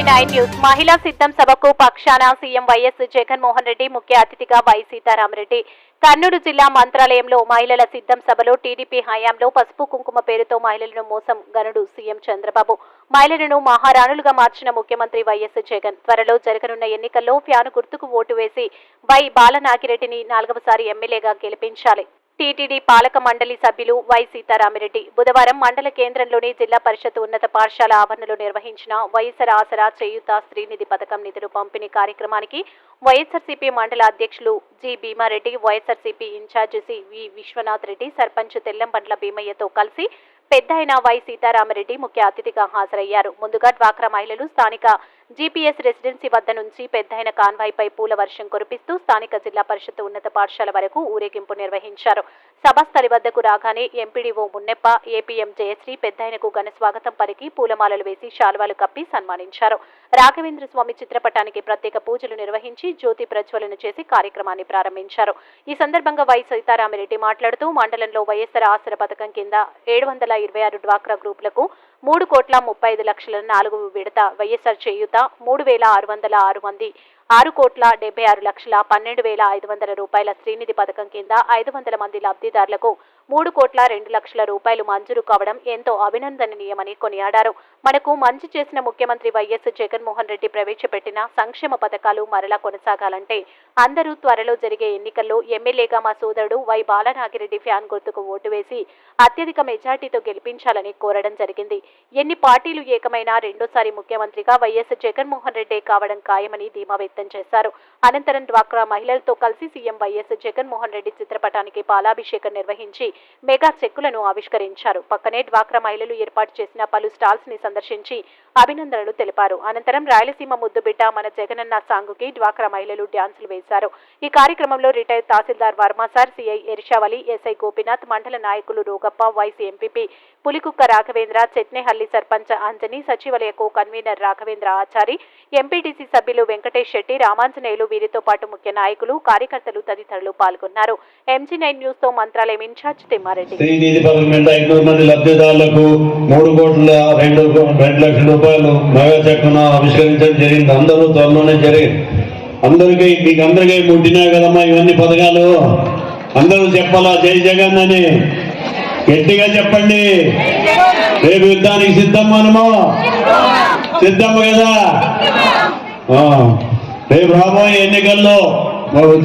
MG nine news మహిళా సిద్ధం సభకు పక్షాన సీఎం వైఎస్ జగన్మోహన్ రెడ్డి ముఖ్య అతిథిగా వై సీతారామరెడ్డి. కర్నూలు జిల్లా మంత్రాలయంలో మహిళల సిద్ధం సభలో టీడీపీ హయాంలో పసుపు కుంకుమ పేరుతో మహిళలను మోసం గనుడు సీఎం చంద్రబాబు. మహిళలను మహారాణులుగా మార్చిన ముఖ్యమంత్రి వైఎస్ జగన్. త్వరలో జరగనున్న ఎన్నికల్లో ఫ్యాను గుర్తుకు ఓటు వేసి వై బాలనాగిరెడ్డిని నాలుగవసారి ఎమ్మెల్యేగా గెలిపించాలి. టీటీడీ పాలక మండలి సభ్యులు వై సీతారామిరెడ్డి బుధవారం మండల కేంద్రంలోని జిల్లా పరిషత్ ఉన్నత పాఠశాల ఆవరణలో నిర్వహించిన వైఎస్ఆర్ ఆసరా చేయూత స్త్రీనిధి పథకం నిధులు పంపిణీ కార్యక్రమానికి వైఎస్ఆర్సీపీ మండల అధ్యక్షులు G Bhimareddy YSRCP in charge C V Viswanath Reddy sarpanch Tellambandla భీమయ్యతో కలిసి పెద్ద అయిన వై సీతారామరెడ్డి ముఖ్య అతిథిగా హాజరయ్యారు. ముందుగా డ్వాక్రా మహిళలు స్థానిక జీపీఎస్ రెసిడెన్సీ వద్ద నుంచి పెద్దయిన కాన్వాయ్పై పూల వర్షం కురిపిస్తూ స్థానిక జిల్లా పరిషత్ ఉన్నత పాఠశాల వరకు ఊరేగింపు నిర్వహించారు. సభాస్థలి వద్దకు రాగానే ఎంపీడీఓ మున్నెప్ప ఏపీఎం జయశ్రీ పెద్దయినకు ఘన స్వాగతం పలికి పూలమాలలు వేసి శాల్వాలు కప్పి సన్మానించారు. రాఘవేంద్ర స్వామి చిత్రపటానికి ప్రత్యేక పూజలు నిర్వహించి జ్యోతి ప్రజ్వలన చేసి కార్యక్రమాన్ని ప్రారంభించారు. ఈ సందర్భంగా వై సీతారామిరెడ్డి మాట్లాడుతూ మండలంలో వైఎస్సార్ ఆసర పథకం కింద ఏడు వందల ఇరవై ఆరు డ్వాక్రా గ్రూపులకు మూడు కోట్ల ముప్పై ఐదు లక్షల నాలుగు విడత వైఎస్ఆర్ చేయూత మూడు వేల ఆరు వందల ఆరు మంది ఆరు కోట్ల డెబ్బై ఆరు లక్షల పన్నెండు వేల ఐదు వందల రూపాయల శ్రీనిధి పథకం కింద ఐదు వందల మంది లబ్ధిదారులకు మూడు కోట్ల రెండు లక్షల రూపాయలు మంజూరు కావడం ఎంతో అభినందనీయమని కొనియాడారు. మనకు మంచి చేసిన ముఖ్యమంత్రి వైఎస్ జగన్మోహన్ రెడ్డి ప్రవేశపెట్టిన సంక్షేమ పథకాలు మరలా కొనసాగాలంటే అందరూ త్వరలో జరిగే ఎన్నికల్లో ఎమ్మెల్యేగా మా సోదరుడు వై బాలనాగిరెడ్డి ఫ్యాన్ గుర్తుకు ఓటు వేసి అత్యధిక మెజార్టీతో గెలిపించాలని కోరడం జరిగింది. ఎన్ని పార్టీలు ఏకమైనా రెండోసారి ముఖ్యమంత్రిగా వైఎస్ జగన్మోహన్ రెడ్డి కావడం ఖాయమని ధీమా వ్యక్తం చేశారు. అనంతరం డ్వాక్రా మహిళలతో కలిసి సీఎం వైఎస్ జగన్మోహన్ రెడ్డి చిత్రపటానికి పాలాభిషేకం నిర్వహించి మెగా చెక్కులను ఆవిష్కరించారు. పక్కనే డ్వాక్రా మహిళలు ఏర్పాటు చేసిన పలు స్టాల్స్ని సందర్శించి అభినందనలు తెలిపారు. అనంతరం రాయలసీమ ముద్దుబిడ్డ మన జగనన్న సాంగుకి డ్వాక్రా మహిళలు డ్యాన్సులు వేశారు. ఈ కార్యక్రమంలో retire tahsildar Varma sir CI Erishavali SI Gopinath మండల నాయకులు రోగప్ప వైస్ ఎంపీపీ పులికుక్క రాఘవేంద్ర చెట్నేహల్లి సర్పంచ్ అంజని సచివాలయ co convener Raghavendra Achari MPTC సభ్యులు వెంకటేష్ శెట్టి రామాంజనేయులు వీరితో పాటు ముఖ్య నాయకులు కార్యకర్తలు తదితరులు పాల్గొన్నారు. ఎంజీ నైన్ న్యూస్తో మంత్రాలయం ఇన్ఛార్జ్ తిమ్మారెడ్డి స్త్రీ నిధి పథకం కింద ఐదుగురు మంది లబ్ధిదారులకు మూడు కోట్ల రెండు రెండు లక్షల రూపాయలు మెగా చెక్కును ఆవిష్కరించడం జరిగింది. అందరూ త్వరలోనే జరిగింది. అందరికీ మీకు అందరికీ ముట్టినాయి కదమ్మా ఇవన్నీ పథకాలు? అందరూ చెప్పాలా? జై జగన్ అని? గట్టిగా చెప్పండి. రేపు యుద్ధానికి సిద్ధం మనము సిద్ధం కదా? ఆ, రేపు రాబోయే ఎన్నికల్లో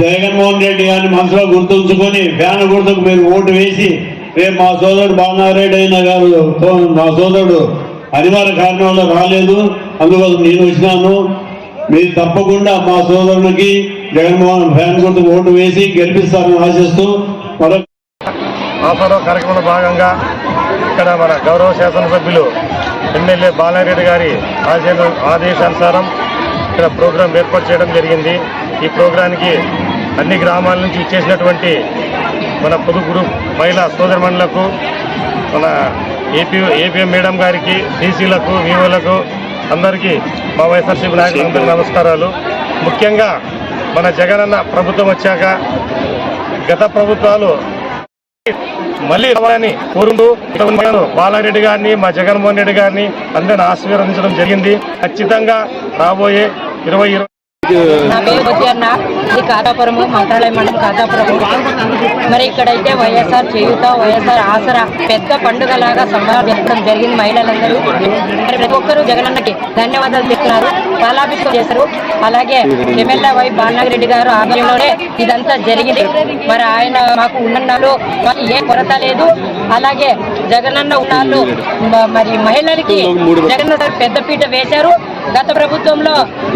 జగన్మోహన్ రెడ్డి గారిని మనసులో గుర్తుంచుకొని ఫ్యాన్ గుర్తుకు మీరు ఓటు వేసి రేపు మా సోదరుడు బాలనారెడ్డి అయిన గారు మా సోదరుడు అనివార్య కారణం వల్ల రాలేదు. అందుకోసం నేను వచ్చినాను. మీరు తప్పకుండా మా సోదరునికి జగన్మోహన్ ఫ్యాన్ గుర్తుకు ఓటు వేసి గెలిపిస్తారని ఆశిస్తూ మరొక ఆసరా కార్యక్రమంలో భాగంగా ఇక్కడ మన గౌరవ శాసనసభ్యులు ఎమ్మెల్యే బాలారెడ్డి గారి ఆదేశానుసారం ఇక్కడ ప్రోగ్రాం ఏర్పాటు చేయడం జరిగింది. ఈ ప్రోగ్రానికి అన్ని గ్రామాల నుంచి ఇచ్చేసినటువంటి మన పొదు గ్రూప్ మహిళా సోదరమణులకు మన ఏపీ ఏపీఎం మేడం గారికి డీసీలకు వివోలకు అందరికీ మా వైఎస్ఆర్సీపీ నాయకులందరికీ నమస్కారాలు. ముఖ్యంగా మన జగనన్న ప్రభుత్వం వచ్చాక గత ప్రభుత్వాలు మళ్ళీ రావాలని ఉన్న బాలారెడ్డి గారిని మా జగన్మోహన్ రెడ్డి గారిని అందరిని ఆశీర్వదించడం జరిగింది. ఖచ్చితంగా రాబోయే ఇరవై ఇరవై నా పేరు బుద్ధి అన్న. ఇది కాతాపురము మంత్రాలయ మండలం కాతాపురము మరి ఇక్కడైతే వైఎస్ఆర్ చేయుత వైఎస్ఆర్ ఆసరా పెద్ద పండుగలాగా సంబరాలు జరిగింది మహిళలందరూ. మరి ప్రతి ఒక్కరూ జగనన్నకి ధన్యవాదాలు చెప్తున్నారు. పాలాభిషేకం చేశారు. అలాగే ఎమ్మెల్యే వై బాలనాగిరెడ్డి గారు ఆధ్వర్యంలోనే ఇదంతా జరిగింది. మరి ఆయన మాకు ఉన్నాళ్ళు మాకు ఏ కొరత లేదు. అలాగే జగనన్న ఉన్నాళ్ళు మ- మరి మహిళలకి జగన్ పెద్దపీట వేశారు. గత ప్రభుత్వంలో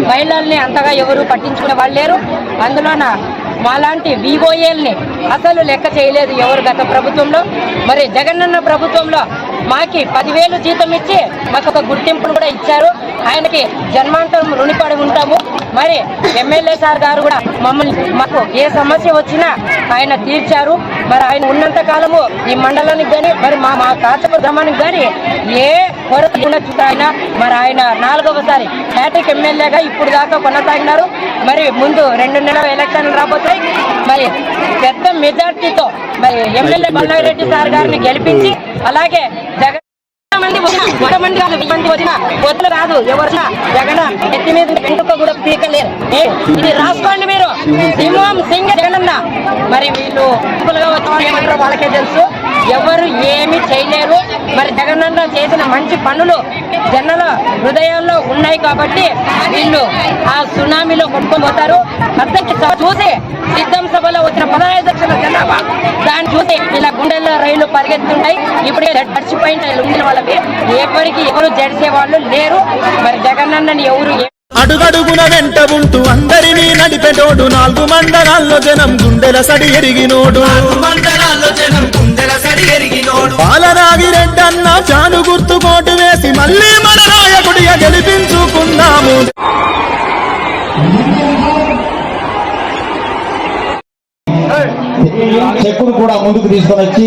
మహిళల్ని అంతగా ఎవరు పట్టించుకునే వాళ్ళు లేరు. అందులోన మాలాంటి వివోఏల్ని అసలు లెక్క చేయలేదు ఎవరు గత ప్రభుత్వంలో. మరి జగనన్న ప్రభుత్వంలో మాకి పదివేలు జీతం ఇచ్చి మాకు ఒక గుర్తింపును కూడా ఇచ్చారు. ఆయనకి జన్మాంతరం రుణపడి ఉంటాము. మరి ఎమ్మెల్యే సార్ గారు కూడా మమ్మల్ని మాకు ఏ సమస్య వచ్చినా ఆయన తీర్చారు. మరి ఆయన ఉన్నంత కాలము ఈ మండలానికి కానీ మరి మా మా కాచపూర్ గ్రామానికి కానీ ఏ కొరత ఆయన మరి ఆయన నాలుగవసారి హ్యాట్రిక్ ఎమ్మెల్యేగా ఇప్పుడు దాకా కొనసాగినారు. మరి ముందు రెండు నెలల ఎలక్షన్లు రాబోతాయి మరి పెద్ద మెజార్టీతో మరి ఎమ్మెల్యే బల్లారెడ్డి సార్ గారిని గెలిపించి అలాగే జగన్ మంది వచ్చినా వంద మంది కాదు వెయ్యి మంది వచ్చినా పొత్తులు రాదు ఎవరినా జగన్ ఎత్తి మీద వెంటుక కూడా పీకలేరు ఇది రాసుకోండి మీరు. సింహం సింగ జగనన్న. మరి వీళ్ళు వాళ్ళకే తెలుసు. ఎవరు ఏమి చేయలేరు. మరి జగనన్న చేసిన మంచి పనులు జనల హృదయాల్లో ఉన్నాయి కాబట్టి వీళ్ళు ఆ సునామీలో కొట్టుకొని పోతారు. అర్థంకి చూసి సిద్ధం సభలో వచ్చిన పదహైదు లక్షల జనాభా. దాన్ని చూసి ఇలా గుండెల్లో రైలు పరిగెత్తుంటాయి. ఇప్పుడే మర్చిపోయిన ఉండిన వాళ్ళకి ఎవరికి ఎవరు జడిసే వాళ్ళు లేరు. మరి జగనన్నని ఎవరు అడుగడుగున వెంట ఉంటూ అందరినీ నడిపెటోడు. నాలుగు మండలాల్లో జనం గుండెల సడి ఎరిగినోడు. బాలనాగిరెడ్డన్న చాను గుర్తు కోటు వేసి మళ్ళీ మన నాయకుడిగా గెలిపించుకుందాము. చెక్కును కూడా ముందుకు తీసుకొని వచ్చి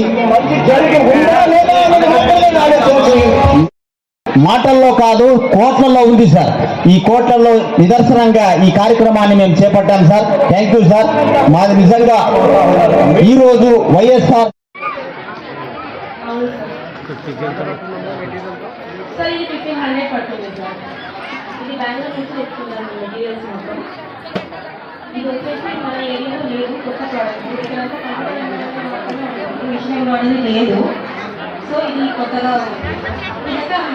మాటల్లో కాదు కోట్లలో ఉంది సార్. ఈ కోట్లలో నిదర్శనంగా ఈ కార్యక్రమాన్ని మేము చేపట్టాం సార్. Thank you sir. మాది నిజంగా ఈరోజు వైఎస్ఆర్ సార్ ఇది ఫిఫ్టీన్ హండ్రెడ్ పడుతుంది సార్. ఇది బెంగళూరు నుంచి తెచ్చుకున్నాను మెటీరియల్స్ మొత్తం. ఇది వచ్చేసి మన ఏరియాలో లేదు కొత్త ప్రోడక్ట్ మిషన్ ఎంబ్రాయిడరీ లేదు. సో ఇది కొత్తగా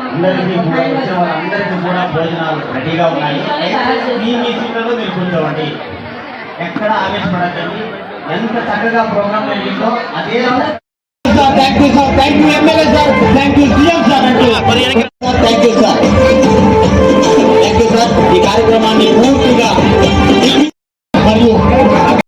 అందరికీ కూడా వచ్చిన వాళ్ళందరికీ కూడా భోజనాలు రెడీగా ఉన్నాయి. మీ మీ సీట్లలో మీరు కూర్చోండి ఎక్కడ ఆవేశపడకండి. ఎంత చక్కగా ప్రోగ్రామ్ జరిగిందో అదే thank you sir thank you MLA sir thank you CM sir thank you sir thank you sir ఈ కార్యక్రమాన్ని పూర్తిగా